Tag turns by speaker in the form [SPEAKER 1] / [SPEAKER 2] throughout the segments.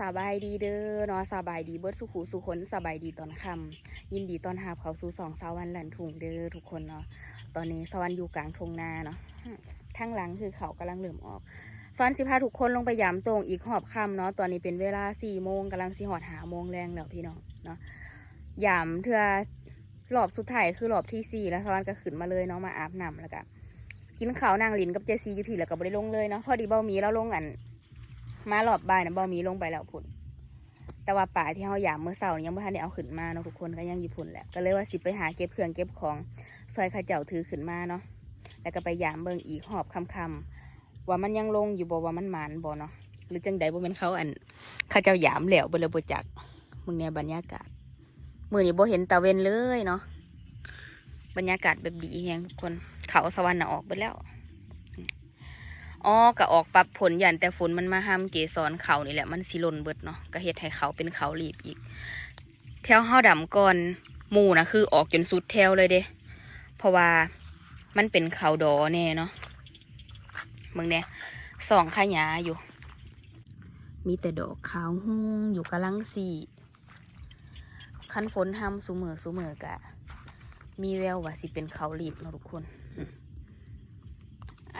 [SPEAKER 1] สบายดีเด้อเนาะสบายดีเบิร์ดสุขูสุคนสบายดีตอนค่ำยินดีตอนหาเขาสู่สองสาวันหลันถุงเด้อทุกคนเนาะตอนนี้สวรรค์อยู่กลางทงนาเนาะทั้งหลังคือเขากำลังเริ่อมออกสวรรค์สิพาทุกคนลงไปยามตรงอีกหอบค่ำเนาะตอนนี้เป็นเวลาสี่โมงกำลังสิหอดหาโมงแรงแล้วพี่น้องเนาะยามเทือรอบสุดท้ายคือรอบที่สี่แล้วสวรรค์ก็ขึ้นมาเลยเนาะมาอาบน้ำแล้วก็กินข้าวนางหลินกับเจซีอยู่พี่แล้วก็บ่ได้ลงเลยเนาะพอดีเบ้ามีแล้วลงอัน มารอบบายนะบ่มีลงไปแล้วพุ่นแต่ว่าป่าที่เฮาหยามเมื่อเช้านี่ยังไม่ทันได้เอาขึ้นมาเนาะทุกคนก็ยังอยู่พุ่นแหละก็เลยว่าสิไปหาเก็บเครื่องเก็บของซอยข้าเจ้าถือขึ้นมาเนาะแล้วก็ไปหยามเบิ่งอีกหอบคำคำว่ามันยังลงอยู่บ่ว่ามันหมานบ่เนาะหรือจังใดบ่เป็นเขาอันข้าเจ้าหยามแล้วบ่เลยบ่จักมึงเนี่ยบรรยากาศมือนี้บ่เห็นตะเวนเลยเนาะบรรยากาศแบบดีแฮงทุกคนเขาสวรรค์น่ะออกไปแล้ว อ๋อก็ออกปรับผลยันแต่ฝนมันมาห้ามเกสรเขานี่แหละมันสิลนเบิดเนาะก็เฮ็ดให้เขาเป็นเขาหลีบอีก แถวเฮาดำก่อนหมู่นะคือออกจนสุดแถวเลยเด้ เพราะว่ามันเป็นเขาดอแน่เนาะมึงเนี่ยสองขยาอยู่ มีแต่ดอกขาวหุ้งอยู่กำลังสี่คันฝนห้ำสูมือสูมือกะ มีแววว่าสิเป็นเขาหลีบเนาะทุกคน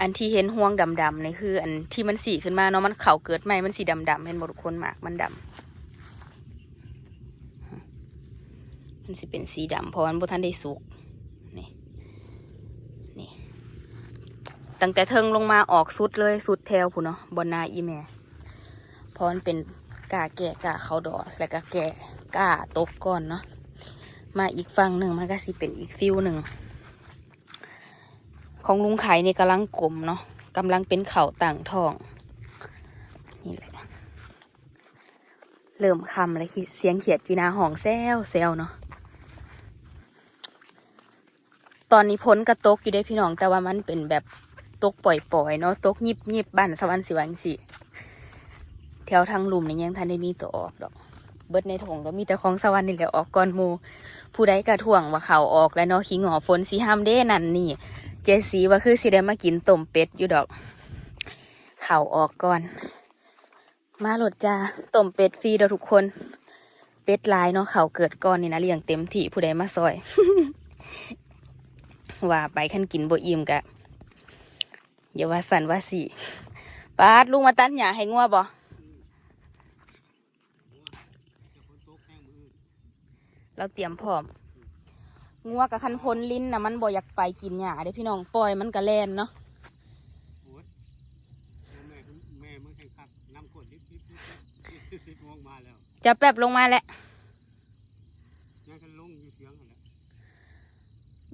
[SPEAKER 1] อันที่เห็นห่วงดำๆนี่คือ อันที่มันสีขึ้นมาเนาะมันเข่าเกิดใหม่มันสีดำๆเห็นบทุกคนหมากมันดำมันสิเป็นสีดำเพราะมันบ่ทันได้สุกนี่นี่ตั้งแต่เทิงลงมาออกสุดเลยสุดแถวผู้เนาะบนนาอีแม่เพราะมันเป็นกาแก่กาเขาดอแล้วก็แก่กาตกก่อนเนาะมาอีกฝั่งหนึ่งมันก็สิเป็นอีกฟิวหนึ่ง ของลุงไข่นี่กำลังกลมเนาะกำลังเป็นเข่าต่างทอง นี่แหละ เริ่มคำเลยเสียงเขียดจีนาห้องแซวแซวเนาะตอนนี้พ้นกระตกอยู่ได้พี่น้อง แต่ว่ามันเป็นแบบตกปล่อยๆเนาะตกยิบยิบบ้านสวรรค์สิวันสิแถวทางลุมนี่ยังทันได้มีตัวออกดอกเบิดในถงก็มีแต่ของสวรรค์นี่แหละออกก่อนมูผู้ใดกระถ่วงว่าเขาออกแล้วเนาะขี้หงอฝนสีห้ามเด้นั่นนี่ เจสีว่าคือสิได้มากินต้มเป็ดอยู่ดอก เข่าออกก่อน มาโหลดจ้าต้มเป็ดฟรีเด้อทุกคน เป็ดลายเนาะเข่าเกิดก่อนนี่นะเลี้ยงเต็มที่ผู้ใดมาซอย ว่าไปขั้นกินบ่อิ่มกะอย่าว่าสันว่าสี่ปาดลุงมาตัดหญ้าให้งัวบ่เราเตรียมพร้อม งัวกับคันพ้นลิ้นนะมันบ่อยากไปกินหญ้าเด้พี่น้องปล่อยมันก็แล่นเนาะจะแป๊บลงมาแล้ว
[SPEAKER 2] ยังกันลงอยู่เสียงนั่นแหละ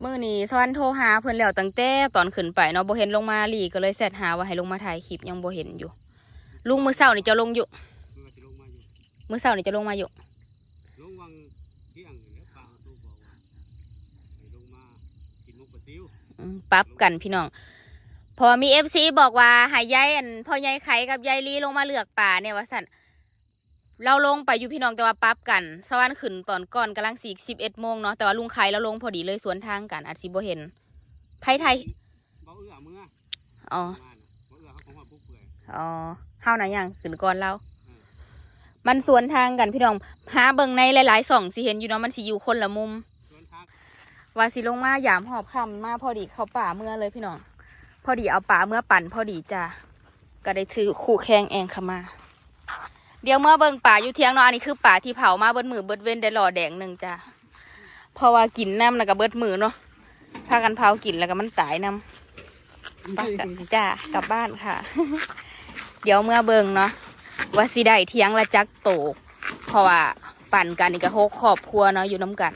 [SPEAKER 1] มื่อนี้สวรรค์โทรหาเพิ่อนแล้วตั้งแต่ตอนขึ้นไปเนาะบ่เห็นลงมาหลีก็เลยแซดหาว่าให้ลงมาถ่ายคลิปยังบ่เห็นอยู่ ลุงมือเช้านี่จะลงอยู่
[SPEAKER 2] มันก็จะลงมาอยู่
[SPEAKER 1] มื้อเช้านี่จะลงมาอยู่
[SPEAKER 2] ลงวังเที่ยงนี่แหล้วปลาตัวบอกว่าให้ลงมากินมุกปลาซิว
[SPEAKER 1] อืมปรับกันพี่น้องเพอมี FC บอกว่าให้ยายอันพ่อยายไข่กับยายลีลงมาเลือกป่าเนี่ยว่าสั่นเราลงไปอยู่พี่น้องแต่ว่าปรับกันสวรรค์ขึ้นตอนก่อนกำลังสี่สิบเอ็ดโมงเนาะแต่ว่าลุงไข่เราลงพอดีเลยสวนทางกันอาจสิบ่เห็นไผไทย
[SPEAKER 2] บ่เอื้อเมื่อ
[SPEAKER 1] อ๋อ
[SPEAKER 2] มาน่ะบ่เอื้อเขาของว่าผู้เปื่อย
[SPEAKER 1] อ๋อเฮานะยังขึ้นก่อนเรามันสวนทางกันพี่น้องหาเบิ่งในหลายๆส่องสิเห็นอยู่เนาะมันสิอยู่คนละมุม
[SPEAKER 2] สวนทาง
[SPEAKER 1] ว่าสิลงมาหยามหอบคำมาพอดีเขาป่าเมื่อเลยพี่น้อง พอดีเอาป่าเมื่อปั่นพอดีจ้ะก็ได้ถือคู่แข่งแองเข้ามา เดี๋ยวเมื่อเบิ่งป่าอยู่เที่ยงเนาะอันนี้คือป่าที่เผามาเบิดมือเบิดเว้นได้หล่อแดงหนึ่งจ้ะเพราะว่ากินน้ำแล้วก็เบิดมือเนาะพากันเผากินแล้วก็มันตายน้ำไปกันจ้ากลับบ้านค่ะ เดี๋ยวเมื่อเบิงเนาะว่าสิได้เที่ยงละจักโตกเพราะว่าปั่นกันนี่ก็หกครอบครัวเนาะอยู่น้ำกัน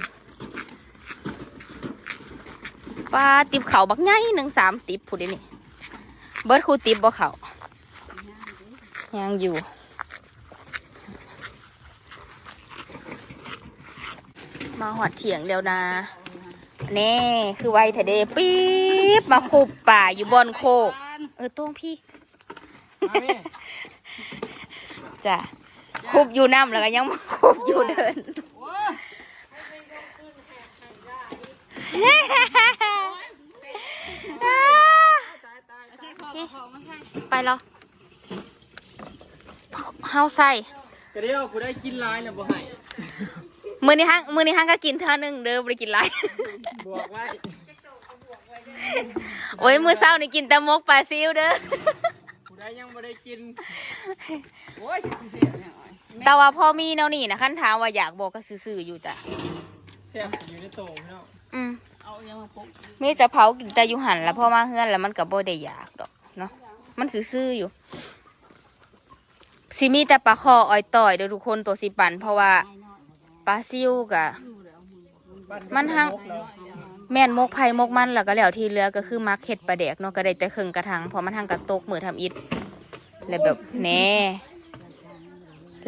[SPEAKER 1] ปลาติบเขาบักใหญ่หนึ่งสามติบผู้เดียวนี่เบิร์ดคูติบบ่เขายังอยู่มาหอดเถียงแล้วนะแน่คือไวเถเดปี๊บมาคุบป่าอยู่บนโคกเออโต้งพี่
[SPEAKER 2] มาแม่
[SPEAKER 1] จ้ะคุบอยู่น้ำแล้วก็ยังมาคุบอยู่เดิน ไปแล้วเฮาใส่
[SPEAKER 3] ก็เดียวกูได้กินร้ายแล้วบ่ให้
[SPEAKER 1] มื้อนี้ฮังมื้อนี้ฮังก็กินเท่านึงเด้อบ่ได้กินหลาย
[SPEAKER 3] บวกไว้
[SPEAKER 1] โอ้ยมื้อเช้านี่กินแต่หมกปลาซิวเด้อ
[SPEAKER 3] กูได้ยังบ่ได้กิน
[SPEAKER 4] โอ้ยสิเสียเนี่ยอ้อย
[SPEAKER 1] แต่ว่าพอมีแนวนี้นะคันถามว่าอยากบอกก็ซื่อๆอยู่จ้ะ
[SPEAKER 3] แซ่บอยู่ในโต่งพี่น้อง
[SPEAKER 1] อืม
[SPEAKER 4] เอายังมาปก
[SPEAKER 1] มีจะเผากินแต่อยู่หันแล้วพอมาเฮือนแล้วมันก็บ่ได้อยากดอก เนาะมันซื่อๆอยู่สิมีแต่ปลาคออ้อยต่อยเด้อทุกคนตัวสิปัน เพราะว่าปลาซิวกะ มันหังแม่นมกไผ่มกมันแล้วก็แล้วที่เหลือก็คือมักเห็ดปลาแดกเนาะก็ได้แต่ครึ่งกระถังเพราะมันทางกระตกมือทำอิฐแล้วแบบแน่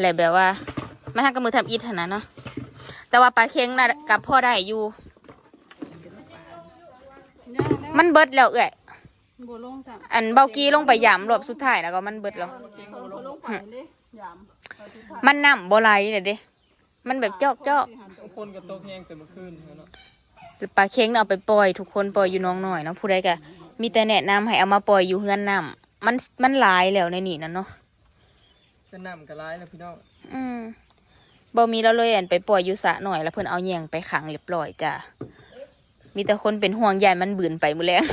[SPEAKER 1] แล้วแบบว่า มันทางกับมือทำอิฐเท่านั้นเนาะแต่ว่าปลาเค็งน่ะกับพ่อได้อยู่ มันเบิดแล้วเอ้ย
[SPEAKER 4] บัวลงจ้ะ
[SPEAKER 1] อันเบากี้ลงไปยามรอบสุดท้ายแล้วก็มันเบิดแล้ว
[SPEAKER 4] บัวลงไปเลยยาม
[SPEAKER 1] มันน้ำบ่ไหลเลยเด้ มันแบบจอกจอก
[SPEAKER 3] ทุกคนก็ตกแห้งแต่เมื่อคืนเนาะ
[SPEAKER 1] ปลาเค็งน่ะเอาไปปล่อยทุกคนปล่อยอยู่น้องหน่อยเนาะผู้ใดก็มีแต่แนะนำให้เอามาปล่อยอยู่เฮือนน้ำมันมันหลายแล้วในนี่นั่นเนาะ
[SPEAKER 3] เป็นน้ำก็ร้ายแล้วพี่น้อง
[SPEAKER 1] อืมบ่มีแล้วเลยอันไปปล่อยอยู่สระหน่อยแล้วเพิ่นเอาแยงไปขังเรียบร้อยจ้ะมีแต่คนเป็นห่วงยายมันบืนไปหมดแล้ว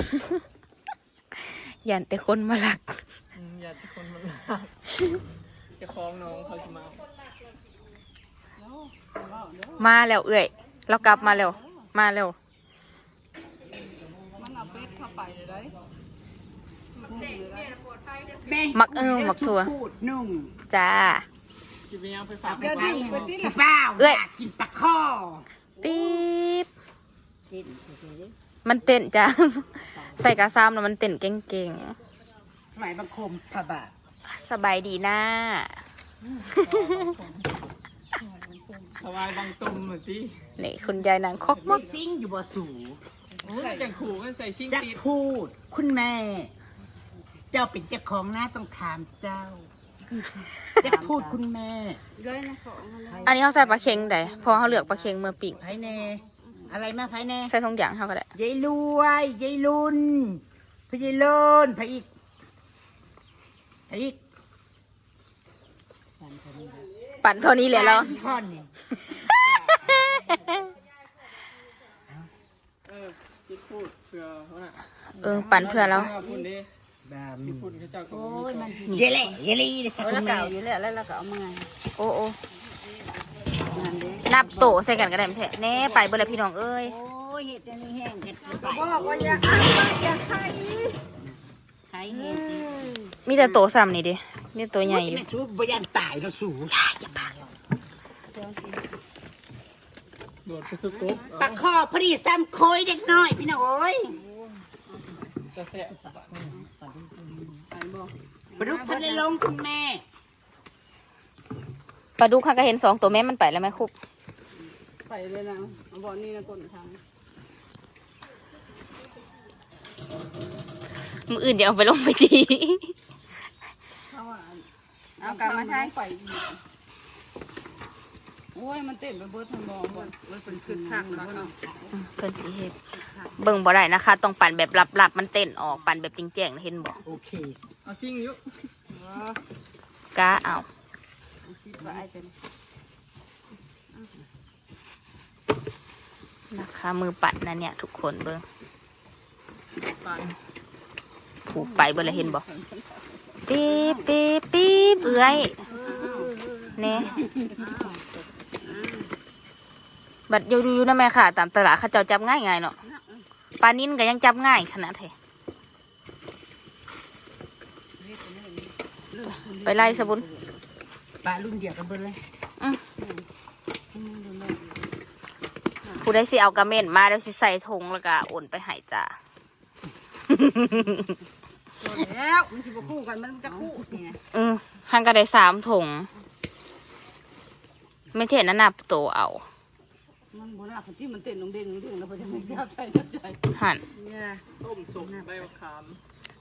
[SPEAKER 1] ยันแต่คนมาลัก
[SPEAKER 3] อืมอย่าทุกคนมันลากจะคล้องน้องเขาจะมา
[SPEAKER 1] มาแล้วเอ้ยเรากลับมาแล้ว มาแล้ว
[SPEAKER 4] มันเอาเป็ดเข้าไปเลยได้
[SPEAKER 1] มักเออมักตัว
[SPEAKER 5] พูดนุ่ง
[SPEAKER 1] จ้า
[SPEAKER 3] จะไปยังไปฝาก
[SPEAKER 4] เดี๋ยวดิไปที่ละ
[SPEAKER 5] เปล่า
[SPEAKER 1] เอ้ย
[SPEAKER 5] อยากกินปลาข้อ
[SPEAKER 1] ปี๊บ มันเต้นจ้า ใส่กระซ้ำแล้วมันเต้นเก่ง
[SPEAKER 5] สมัยบังคมพระบาท
[SPEAKER 1] ๆ สบายดีนะ
[SPEAKER 3] ถวายบางตุ่มเหมือนที่
[SPEAKER 1] นี่คุณยายนางคอกม
[SPEAKER 5] มั
[SPEAKER 1] ด
[SPEAKER 5] กซิ่งอยู่บ่สู
[SPEAKER 3] จังขู่กันใส่ชิง
[SPEAKER 5] จะ
[SPEAKER 3] ตีด
[SPEAKER 5] พูด คุณแม่ เจ้าเป็นเจ้าของหน้าต้องถามเจ้าจะพูดคุณแม่
[SPEAKER 4] เลยนะของอะไร
[SPEAKER 1] อันนี้เขาใส่ปลาเค็งได้เพอเขาเลือกปลาเค็งเมื่อปิ่ง
[SPEAKER 5] ไผแน่ อะไรมาไผแน่
[SPEAKER 1] ใส่ทงอย่างเขาก็ได้
[SPEAKER 5] ยายรวยยายลุนพยายเลินพะอีกพะอีก
[SPEAKER 1] ปั่นเท่านี้เลยแล้ว
[SPEAKER 5] ท่อนนี่
[SPEAKER 3] เออคิดพูดเผื่อเขาน่ะ
[SPEAKER 1] เออปั่นเพื่อเรา
[SPEAKER 3] พูดดิ
[SPEAKER 5] แบบ
[SPEAKER 3] คิดพูดเขาเจ้าก็
[SPEAKER 4] โอ้
[SPEAKER 3] บ่
[SPEAKER 4] ย
[SPEAKER 3] มี
[SPEAKER 4] มัน
[SPEAKER 3] ของ
[SPEAKER 5] เยเล่เยลี่เลยสัก
[SPEAKER 4] โอ้ย
[SPEAKER 5] คุ
[SPEAKER 4] แล้ว
[SPEAKER 5] ณ
[SPEAKER 4] เก่า
[SPEAKER 5] แม่
[SPEAKER 4] อยู่แล้วแล้วเราก็เอามา
[SPEAKER 1] โอ้โอ้
[SPEAKER 4] งา นเด้
[SPEAKER 1] นับโตะใส่กันก็ได้แท้แน่ไปเบอร์ละพี่น้องเอ้ย
[SPEAKER 5] โอ้ยเห็ดอันนี้แห้งเห็ดไป
[SPEAKER 4] บอกว่าอย่าอ้ายอย่าใคร
[SPEAKER 5] ไข่เห็ด
[SPEAKER 1] มีแต่โตะซ้ำนี่ดิมีแต่ตัวใหญ่อยู่
[SPEAKER 5] แม่ชูบยันตายแล้วสู
[SPEAKER 3] โดดไปคือกบ
[SPEAKER 5] ปลาคอพอดีซ้ำโคยเด็กน้อยพี่น้องโอ้ย
[SPEAKER 3] จะแสะ
[SPEAKER 4] ไปบอก
[SPEAKER 5] ปลาดุกทะเลลงคุณแม่
[SPEAKER 1] ปลาดุกข้าก็เห็นสองตัวแม่มันไปแล้วไหมคุบ
[SPEAKER 4] ไปเลยนะเอาบอกนี่นะคนทาง
[SPEAKER 1] มืออื่นอย่าเอาไปลงไปจี
[SPEAKER 4] เขาว่าเอากลับมาทางไปอีกโอ้ยมันเต้นไปเบิดทางบอกบ่มันเป็นคึกคักแล้วเนาะ
[SPEAKER 1] เพิ่นสีเฮ็ดเบิ่งบ่ได้นะคะ ต้องปั่นแบบลับๆมันเต้นออกปั่นแบบจริงแจ้งเห็นบ่
[SPEAKER 5] โอเค
[SPEAKER 3] เอาซิ่งอยู่
[SPEAKER 1] กาเอา
[SPEAKER 4] สิบไปเป็น
[SPEAKER 1] นะคะ มือปั่นนะเนี่ย ทุกคนเบิ่ง
[SPEAKER 4] ปัน
[SPEAKER 1] ผูกไปเบิ่งแล้วเห็นบ่ปี๊บปี๊บปี๊บเอื้อยเน่บัดอยู่ดูอยู่นะแม่ค่ะ ตามตลาดเขาเจ้าจับง่ายๆเนาะปลานิ่นก็ยังจับง่ายขนาดแท้ไปไล่สะบุน
[SPEAKER 5] ปลารุ่นเดียวกันเบิดเลย
[SPEAKER 1] ผู้ได้สิเอากระเม่นมาเดี๋ยวสิใส่ถุงแล้วก็โอนไปใหายจ้า
[SPEAKER 4] แล้วมันสิบคู่กันมันจะคู่นี่นะ
[SPEAKER 1] อือหันก็ได้สามถุง ไม่เท่นะนับโตวเอา
[SPEAKER 4] มันโบราณที่มันเต้นลงเด้งลงเด้งแล้วพอจะไม่จับใจจับใจ
[SPEAKER 1] หัน
[SPEAKER 4] เนี่ย
[SPEAKER 3] ต้มสุกใบมะขาม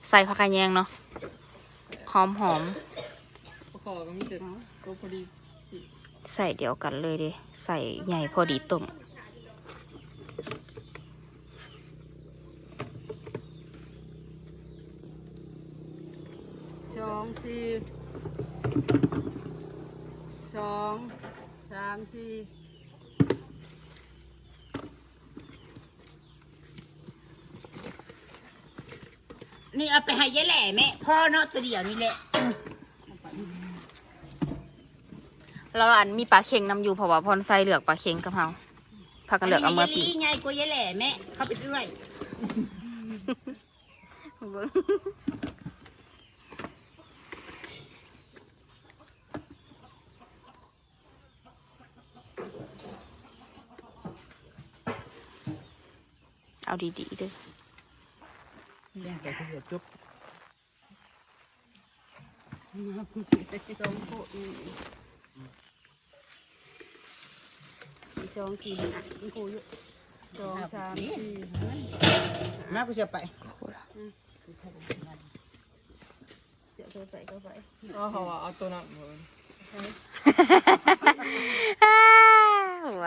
[SPEAKER 1] ใส่ผักกาดแยงเนาะ หอมหอม
[SPEAKER 3] ปลาคอก็มีแต่ก็พอดี
[SPEAKER 1] ใส่เดียวกันเลยเดิใส่ใหญ่พอดีต้ม
[SPEAKER 4] สองสี่สองสามสี่
[SPEAKER 5] นี่เอาไปให้ยายแหล่แม่พ่อเนาะตัวเดียวนี่แหละ
[SPEAKER 1] แล้วอันมีปลาเค็งนำอยู่เพราะว่าพรไซเหลือกปลาเค็งกับเฮา พากันเหลือกเอามาปี
[SPEAKER 5] นนี้ไงกูยายแหล่แม่เข้าไปด้วย
[SPEAKER 1] เอาดีๆเด้อ
[SPEAKER 5] ไปเถอะจุ๊บ
[SPEAKER 4] สองโคอี สองสี่ห้าอีกโคเยอะสองสามสี่ห้า
[SPEAKER 5] มากูจะไป
[SPEAKER 4] เดี๋ยวตัวใส่เข้าไป
[SPEAKER 3] อ๋อเขาว่าเอาตัวนั้นเหมือน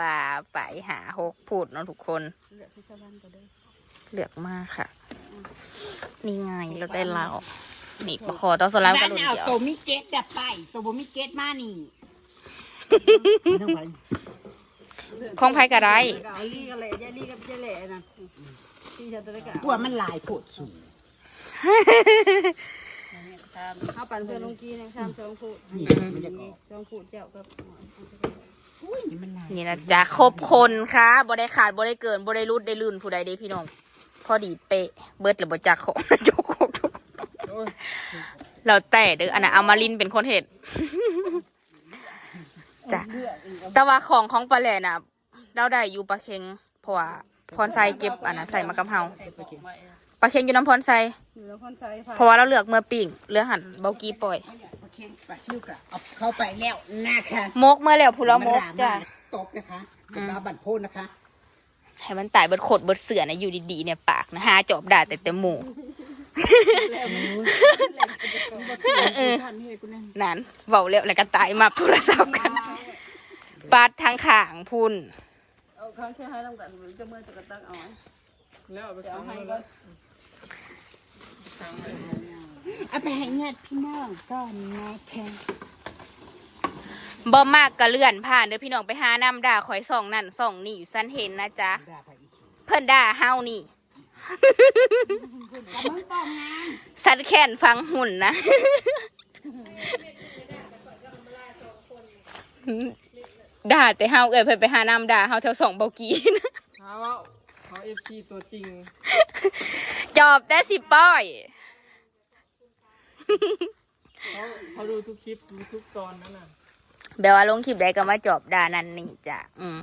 [SPEAKER 1] ว่าไปหาหกพูดเนาะทุกคน
[SPEAKER 4] เลือกที่ชาวบ้านก็ได้
[SPEAKER 1] เลือกมากค่ะ นี่ไงเราได้เรานี่ประคอต้องสลับกัน
[SPEAKER 5] นั่น
[SPEAKER 1] รุ่น
[SPEAKER 5] เอา
[SPEAKER 1] เดียว
[SPEAKER 5] ตัวมิเกตดับไป ตัวบ่มิเกตมานี่ไม่ต้องไป
[SPEAKER 1] ของไผก็ได้
[SPEAKER 4] ไอ้ลี่ก็แหละยายลี่กับยายแหละนะที่ฉันจะได้กะ
[SPEAKER 5] ตัวมันหลายโผดสูง
[SPEAKER 4] ข้าวปั่นเพื่อนลงกี้นะสามสองฟูด
[SPEAKER 5] นี่มันจะออก
[SPEAKER 4] สองฟูดเจ้ากับ
[SPEAKER 5] อุ้ยนี่มันหลาย
[SPEAKER 1] นี่นะจ๊ะครบคนค่ะบ่ได้ขาดบ่ได้เกินบ่ได้รุดได้ลื่นผู้ใดเด้พี่น้อง พอดีเป๊ะเบิดหรือบ่จักของยกครบทุก
[SPEAKER 3] โอ้ย
[SPEAKER 1] เราแต่เด้ออันน่ะอามารินเป็นคนเห็ด จ้ะแต่ว่าของของปลาแหล่น่ะ เราได้อยู่ปลาเค็งเพราะว่าพรไซเก็บอันน่ะใส่มากับเฮาปลาเค็งอยู่น้ำพรไซ
[SPEAKER 4] อยู่แล้วคนใส่
[SPEAKER 1] เพราะว่าเราเลือกเมื่อปิ้งเลือกหันเบากีปล่อย
[SPEAKER 5] โอเคปลาชิวกะเอาเข้าไปแล้วนะคะ
[SPEAKER 1] มกเมื่อแล้วผู้ละมกจ้ะ
[SPEAKER 5] ตบนะคะบาบันโพนนะคะ
[SPEAKER 1] ให้มันตายเบิดขดเบิดเสือนะอยู่ดีๆเนี่ยปากนะหาจอบด่าแต่แต่หมูเออนั่นเบาแล้วแล้วก็ตายมาโทรศัพท์กัน ปาดทางขางพุ่น
[SPEAKER 4] เอาข้างแค่ให้ลำกันจะเมื่อจะกระตักเอา
[SPEAKER 3] แล้วเอาไป
[SPEAKER 4] จะเอา
[SPEAKER 3] ทำ
[SPEAKER 4] ให้
[SPEAKER 3] ให้
[SPEAKER 4] ก็
[SPEAKER 3] ก็ทำให้
[SPEAKER 5] เอาไปให้ญาติพี่น้องก่อนนะคะ
[SPEAKER 1] บ่มากก็เลื่อนผ่านเด้อพี่น้องไปหาน้ำด่าคอยส่องนั่นส่องนี่อยู่สั้นเห็นนะจ๊ะ
[SPEAKER 5] ด่าไปอีก
[SPEAKER 1] เพิ่นด่าเฮานี่
[SPEAKER 5] แต่มึงต้องงาน
[SPEAKER 1] สันแค้นฟังหุ่นนะ ด่าแต่เฮาเอ้ยเพิ่นไปหาน้ำด่าเฮาแถวสองเบากีนะ
[SPEAKER 3] หาว่าเขาเอฟซีตัวจริง
[SPEAKER 1] จอบแต่สิป้อย
[SPEAKER 3] เขาเขาดูทุกคลิปดูทุกตอนนั้นน่ะ
[SPEAKER 1] แบบว่าลงคลิปใดก็มาจอบด่านั่นนี่จ้ะอืม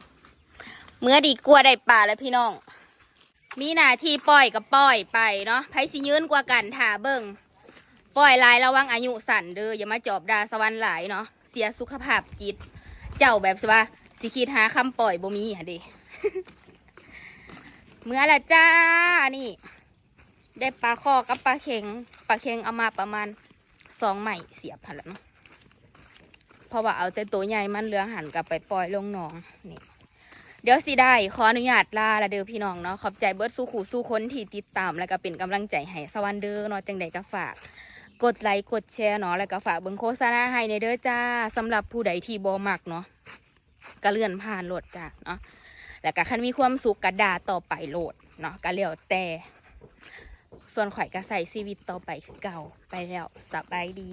[SPEAKER 1] เมื่อดีกลัวได้ป่าแล้วพี่น้อง มีหน้าที่ปล่อยก็ปล่อยไปเนาะไผสิยืนกว่ากันถ่าเบิ่งปล่อยหลายระวังอายุสั่นเด้ออย่ามาจอบด่าสวรรค์หลายเนาะเสียสุขภาพจิต เจ้าแบบสิว่าสิคิดหาคำปล่อยบ่มีหะเดิเมื่อละจ้านี่ ได้ปลาคอกับปลาเข็งปลาเข็งเอามาประมาณสองใหม่เสียบหันละเนาะเพราะว่าเอาแต่ตัวใหญ่มันเหลือหันกลับไปปล่อยลงหนองนี่เดี๋ยวสิได้ขออนุญาตลาละเด้อพี่น้องเนาะขอบใจเบิร์ดสู้ขู่สู้ค้นที่ติดตามแล้วก็เป็นกำลังใจให้สวันเด้อเนาะจังใดก็ฝาก กดไลค์กดแชร์เนาะแล้วก็ฝากเบิ้งโฆษณาให้ในเด้อจ้าสำหรับผู้ใดที่บ่มักเนาะก็เลื่อนผ่านโหลดจ้าเนาะแล้วก็คันมีความสุขกระดาต่อไปโหลดเนาะก็แล้วแต่ ส่วนข่อยก็ใส่ชีวิตต่อไปคือเก่าไปแล้วสบายดี